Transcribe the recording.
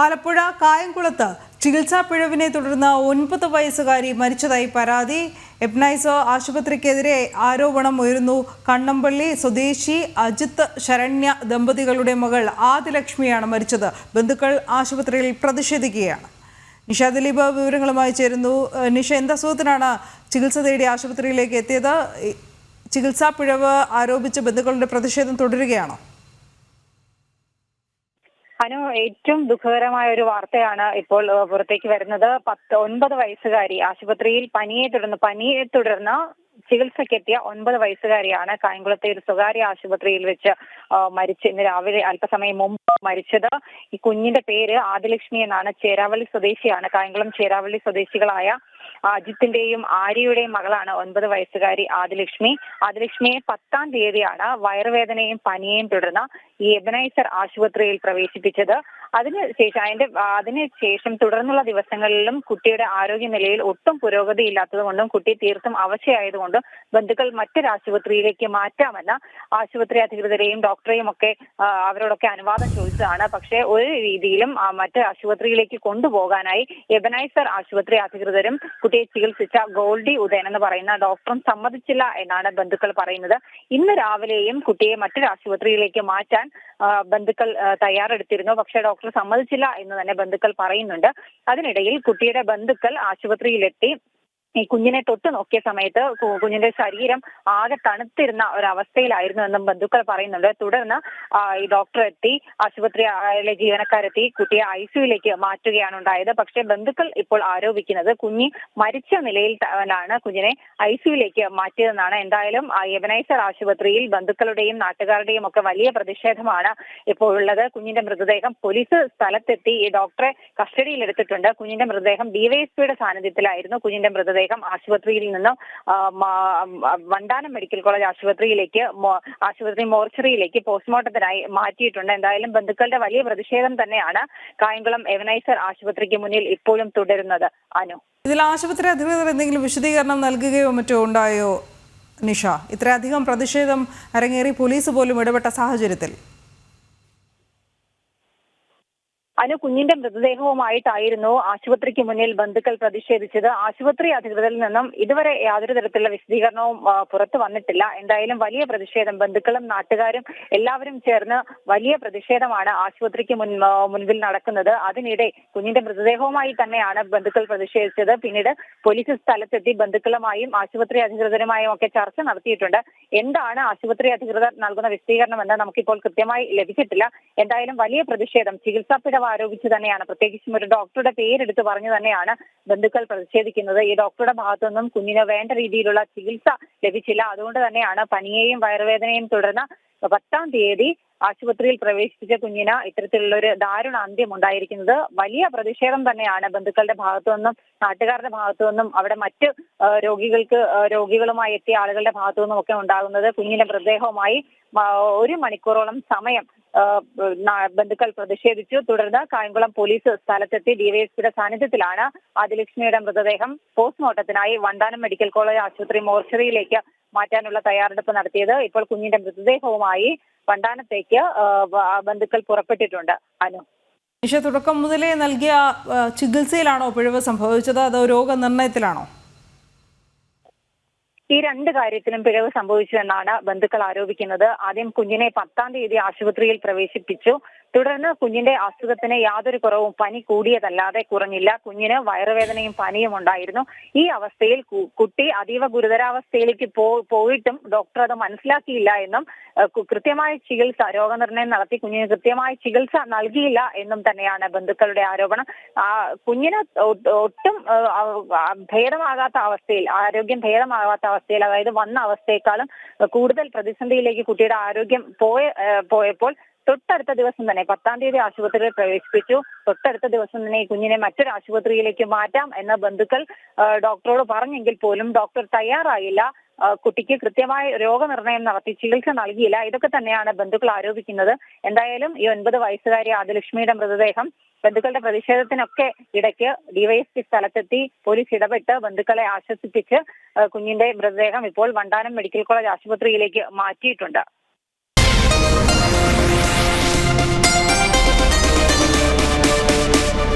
ആലപ്പുഴ കായംകുളത്ത് ചികിത്സാ പിഴവിനെ തുടർന്ന് ഒൻപത് വയസ്സുകാരി മരിച്ചതായി പരാതി. എബ്നൈസോ ആശുപത്രിക്കെതിരെ ആരോപണം ഉയരുന്നു. കണ്ണമ്പള്ളി സ്വദേശി അജിത്ത് ശരണ്യ ദമ്പതികളുടെ മകൾ ആദിലക്ഷ്മിയാണ് മരിച്ചത്. ബന്ധുക്കൾ ആശുപത്രിയിൽ പ്രതിഷേധിക്കുകയാണ്. നിഷ ദിലീപ് വിവരങ്ങളുമായി ചേരുന്നു. നിഷ എന്താ എന്തസുഖത്തിനാണ് ചികിത്സ തേടി ആശുപത്രിയിലേക്ക് എത്തിയത്? ചികിത്സാ പിഴവ് ആരോപിച്ച് ബന്ധുക്കളുടെ പ്രതിഷേധം തുടരുകയാണോ? അനു ഏറ്റവും ദുഃഖകരമായ ഒരു വാർത്തയാണ് ഇപ്പോൾ പുറത്തേക്ക് വരുന്നത്. പത്ത് ഒൻപത് വയസ്സുകാരി ആശുപത്രിയിൽ പനിയെ തുടർന്ന് പനിയെ തുടർന്ന് ചികിത്സയ്ക്കെത്തിയ ഒൻപത് വയസ്സുകാരിയാണ് കായംകുളത്തെ ഒരു സ്വകാര്യ ആശുപത്രിയിൽ വെച്ച് മരിച്ച് ഇന്ന് രാവിലെ അല്പസമയം മുമ്പ് മരിച്ചത്. ഈ കുഞ്ഞിന്റെ പേര് ആദിലക്ഷ്മി എന്നാണ്. ചേരാവള്ളി സ്വദേശിയാണ്. കായംകുളം ചേരാവള്ളി സ്വദേശികളായ അജിത്തിന്റെയും ആര്യയുടെയും മകളാണ് ഒൻപത് വയസ്സുകാരി ആദിലക്ഷ്മി. ആദിലക്ഷ്മിയെ പത്താം തീയതിയാണ് വയറുവേദനയും പനിയെയും തുടർന്ന് ഈ എബനൈസർ ആശുപത്രിയിൽ പ്രവേശിപ്പിച്ചത്. അതിന് ശേഷം അതിന്റെ അതിന് ശേഷം തുടർന്നുള്ള ദിവസങ്ങളിലും കുട്ടിയുടെ ആരോഗ്യനിലയിൽ ഒട്ടും പുരോഗതി ഇല്ലാത്തതുകൊണ്ടും കുട്ടി തീർത്തും അവശയായതുകൊണ്ടും ബന്ധുക്കൾ മറ്റൊരു ആശുപത്രിയിലേക്ക് മാറ്റാമെന്ന് ആശുപത്രി അധികൃതരെയും ഡോക്ടറെയും ഒക്കെ അവരോടൊക്കെ അനുവാദം ചോദിച്ചതാണ്. പക്ഷേ ഒരു രീതിയിലും മറ്റൊരാശുപത്രിയിലേക്ക് കൊണ്ടുപോകാനായി എബനൈസർ ആശുപത്രി അധികൃതരും കുട്ടിയെ ചികിത്സിച്ച ഗോൾഡി ഉദയൻ എന്ന് പറയുന്ന ഡോക്ടറും സമ്മതിച്ചില്ല എന്നാണ് ബന്ധുക്കൾ പറയുന്നത്. ഇന്ന് രാവിലെയും കുട്ടിയെ മറ്റൊരു ആശുപത്രിയിലേക്ക് മാറ്റാൻ ബന്ധുക്കൾ തയ്യാറെടുത്തിരുന്നു. പക്ഷേ ഡോക്ടർ സമ്മതിച്ചില്ല എന്ന് തന്നെ ബന്ധുക്കൾ പറയുന്നുണ്ട്. അതിനിടയിൽ കുട്ടിയുടെ ബന്ധുക്കൾ ആശുപത്രിയിലെത്തി ഈ കുഞ്ഞിനെ തൊട്ട് നോക്കിയ സമയത്ത് കുഞ്ഞിന്റെ ശരീരം ആകെ തണുത്തിരുന്ന ഒരവസ്ഥയിലായിരുന്നു എന്നും ബന്ധുക്കൾ പറയുന്നുണ്ട്. തുടർന്ന് ഈ ഡോക്ടർ എത്തി ആശുപത്രിയിലെ ജീവനക്കാരെത്തി കുട്ടിയെ ഐ സിയുയിലേക്ക് മാറ്റുകയാണ് ഉണ്ടായത്. പക്ഷേ ബന്ധുക്കൾ ഇപ്പോൾ ആരോപിക്കുന്നത് കുഞ്ഞ് മരിച്ച നിലയിൽ തന്നെയാണ് കുഞ്ഞിനെ ഐ സിയുയിലേക്ക് മാറ്റിയതെന്നാണ്. എന്തായാലും ആ എബനൈസർ ആശുപത്രിയിൽ ബന്ധുക്കളുടെയും നാട്ടുകാരുടെയും ഒക്കെ വലിയ പ്രതിഷേധമാണ് ഇപ്പോൾ ഉള്ളത്. കുഞ്ഞിന്റെ മൃതദേഹം പോലീസ് സ്ഥലത്തെത്തി ഈ ഡോക്ടറെ കസ്റ്റഡിയിലെടുത്തിട്ടുണ്ട്. കുഞ്ഞിന്റെ മൃതദേഹം ഡിവൈഎസ്പിയുടെ സാന്നിധ്യത്തിലായിരുന്നു കുഞ്ഞിന്റെ മൃതദേഹം. ആശുപത്രിയിൽ നിന്ന് വണ്ടാനം മെഡിക്കൽ കോളേജ് ആശുപത്രിയിലേക്ക് ആശുപത്രി മോർച്ചറിയിലേക്ക് പോസ്റ്റ്മോർട്ടത്തിനായി മാറ്റിയിട്ടുണ്ട്. എന്തായാലും ബന്ധുക്കളുടെ വലിയ പ്രതിഷേധം തന്നെയാണ് കായംകുളം എവനൈസർ ആശുപത്രിക്ക് മുന്നിൽ ഇപ്പോഴും തുടരുന്നത്. അനു. ഇതിൽ ആശുപത്രി അധികൃതർ എന്തെങ്കിലും വിശദീകരണം നൽകുകയോ മറ്റോ ഉണ്ടായോ നിഷ? ഇത്രയധികം പ്രതിഷേധം അരങ്ങേറി പോലീസ് പോലും ഇടപെട്ട സാഹചര്യത്തിൽ. അനു കുഞ്ഞിന്റെ മൃതദേഹവുമായിട്ടായിരുന്നു ആശുപത്രിക്ക് മുന്നിൽ ബന്ധുക്കൾ പ്രതിഷേധിച്ചത്. ആശുപത്രി അധികൃതരിൽ നിന്നും ഇതുവരെ യാതൊരു തരത്തിലുള്ള വിശദീകരണവും പുറത്തു വന്നിട്ടില്ല. എന്തായാലും വലിയ പ്രതിഷേധം ബന്ധുക്കളും നാട്ടുകാരും എല്ലാവരും ചേർന്ന് വലിയ പ്രതിഷേധമാണ് ആശുപത്രിക്ക് മുൻ മുൻപിൽ നടക്കുന്നത്. അതിനിടെ കുഞ്ഞിന്റെ മൃതദേഹവുമായി തന്നെയാണ് ബന്ധുക്കൾ പ്രതിഷേധിച്ചത്. പിന്നീട് പോലീസ് സ്ഥലത്തെത്തി ബന്ധുക്കളുമായും ആശുപത്രി അധികൃതരുമായും ഒക്കെ ചർച്ച നടത്തിയിട്ടുണ്ട്. എന്താണ് ആശുപത്രി അധികൃതർ നൽകുന്ന വിശദീകരണമെന്ന് നമുക്കിപ്പോൾ കൃത്യമായി ലഭിച്ചിട്ടില്ല. എന്തായാലും വലിയ പ്രതിഷേധം ചികിത്സാ പിഴവ് ആരോപിച്ച് തന്നെയാണ്. പ്രത്യേകിച്ചും ഒരു ഡോക്ടറുടെ പേരെടുത്ത് പറഞ്ഞു തന്നെയാണ് ബന്ധുക്കൾ പ്രതിഷേധിക്കുന്നത്. ഈ ഡോക്ടറുടെ ഭാഗത്തുനിന്നും കുഞ്ഞിന് വേണ്ട രീതിയിലുള്ള ചികിത്സ ലഭിച്ചില്ല. അതുകൊണ്ട് തന്നെയാണ് പനിയെയും വയറുവേദനയും തുടർന്ന് പത്താം തീയതി ആശുപത്രിയിൽ പ്രവേശിപ്പിച്ച കുഞ്ഞിന് ഇത്തരത്തിലുള്ള ഒരു ദാരുണ അന്ത്യം ഉണ്ടായിരിക്കുന്നത് വലിയ പ്രതിഷേധം തന്നെയാണ് ബന്ധുക്കളുടെ ഭാഗത്തു നിന്നും നാട്ടുകാരുടെ ഭാഗത്തു നിന്നും അവിടെ മറ്റ് രോഗികൾക്ക് രോഗികളുമായി എത്തിയ ആളുകളുടെ ഭാഗത്തു നിന്നും ഒക്കെ ഉണ്ടാകുന്നത് കുഞ്ഞിന്റെ മൃതദേഹവുമായി ഒരു മണിക്കൂറോളം സമയം ബന്ധുക്കൾ പ്രതിഷേധിച്ചു. തുടർന്ന് കായംകുളം പോലീസ് സ്ഥലത്തെത്തി ഡിവൈഎസ്പിയുടെ സാന്നിധ്യത്തിലാണ് ആദിലക്ഷ്മിയുടെ മൃതദേഹം പോസ്റ്റ്മോർട്ടത്തിനായി വണ്ടാനം മെഡിക്കൽ കോളേജ് ആശുപത്രി മോർച്ചറിയിലേക്ക് മാറ്റാനുള്ള തയ്യാറെടുപ്പ് നടത്തിയത് ഇപ്പോൾ കുഞ്ഞിന്റെ മൃതദേഹവുമായി പണ്ടാനത്തേക്ക് ബന്ധുക്കൾ പുറപ്പെട്ടിട്ടുണ്ട്. അനു. നിഷ തുടക്കം മുതലേ നൽകിയ ചികിത്സയിലാണോ പിഴവ് സംഭവിച്ചത്? അതോ രോഗനിർണയത്തിലാണോ? ഈ രണ്ട് കാര്യത്തിലും പിഴവ് സംഭവിച്ചു എന്നാണ് ബന്ധുക്കൾ ആരോപിക്കുന്നത്. ആദ്യം കുഞ്ഞിനെ പത്താം തീയതി ആശുപത്രിയിൽ പ്രവേശിപ്പിച്ചു. തുടർന്ന് കുഞ്ഞിന്റെ അസുഖത്തിന് യാതൊരു കുറവും പനി കൂടിയതല്ലാതെ കുറഞ്ഞില്ല. കുഞ്ഞിന് വയറുവേദനയും പനിയും ഉണ്ടായിരുന്നു. ഈ അവസ്ഥയിൽ കുട്ടി അതീവ ഗുരുതരാവസ്ഥയിലേക്ക് പോയിട്ടും ഡോക്ടർ അത് മനസ്സിലാക്കിയില്ല എന്നും കൃത്യമായ ചികിത്സ രോഗനിർണയം നടത്തി കുഞ്ഞിന് കൃത്യമായ ചികിത്സ നൽകിയില്ല എന്നും തന്നെയാണ് ബന്ധുക്കളുടെ ആരോപണം. കുഞ്ഞിന് ഒട്ടും ഭേദമാകാത്ത അവസ്ഥയിൽ ആരോഗ്യം ഭേദമാകാത്ത അവസ്ഥയിൽ അതായത് വന്ന അവസ്ഥയെക്കാളും കൂടുതൽ പ്രതിസന്ധിയിലേക്ക് കുട്ടിയുടെ ആരോഗ്യം പോയ പോയപ്പോൾ തൊട്ടടുത്ത ദിവസം തന്നെ പത്താം തീയതി ആശുപത്രിയിൽ പ്രവേശിപ്പിച്ചു. തൊട്ടടുത്ത ദിവസം തന്നെ ഈ കുഞ്ഞിനെ മറ്റൊരു ആശുപത്രിയിലേക്ക് മാറ്റാം എന്ന ബന്ധുക്കൾ ഡോക്ടറോട് പറഞ്ഞെങ്കിൽ പോലും ഡോക്ടർ തയ്യാറായില്ല. കുട്ടിക്ക് കൃത്യമായ രോഗനിർണയം നടത്തി ചികിത്സ നൽകിയില്ല. ഇതൊക്കെ തന്നെയാണ് ബന്ധുക്കൾ ആരോപിക്കുന്നത്. എന്തായാലും ഈ ഒൻപത് വയസ്സുകാരി ആദിലക്ഷ്മിയുടെ മൃതദേഹം ബന്ധുക്കളുടെ പ്രതിഷേധത്തിനൊക്കെ ഇടയ്ക്ക് ഡിവൈഎസ്പി സ്ഥലത്തെത്തി പോലീസ് ഇടപെട്ട് ബന്ധുക്കളെ ആശ്വസിപ്പിച്ച് കുഞ്ഞിന്റെ മൃതദേഹം ഇപ്പോൾ വണ്ടാനം മെഡിക്കൽ കോളേജ് ആശുപത്രിയിലേക്ക് മാറ്റിയിട്ടുണ്ട്.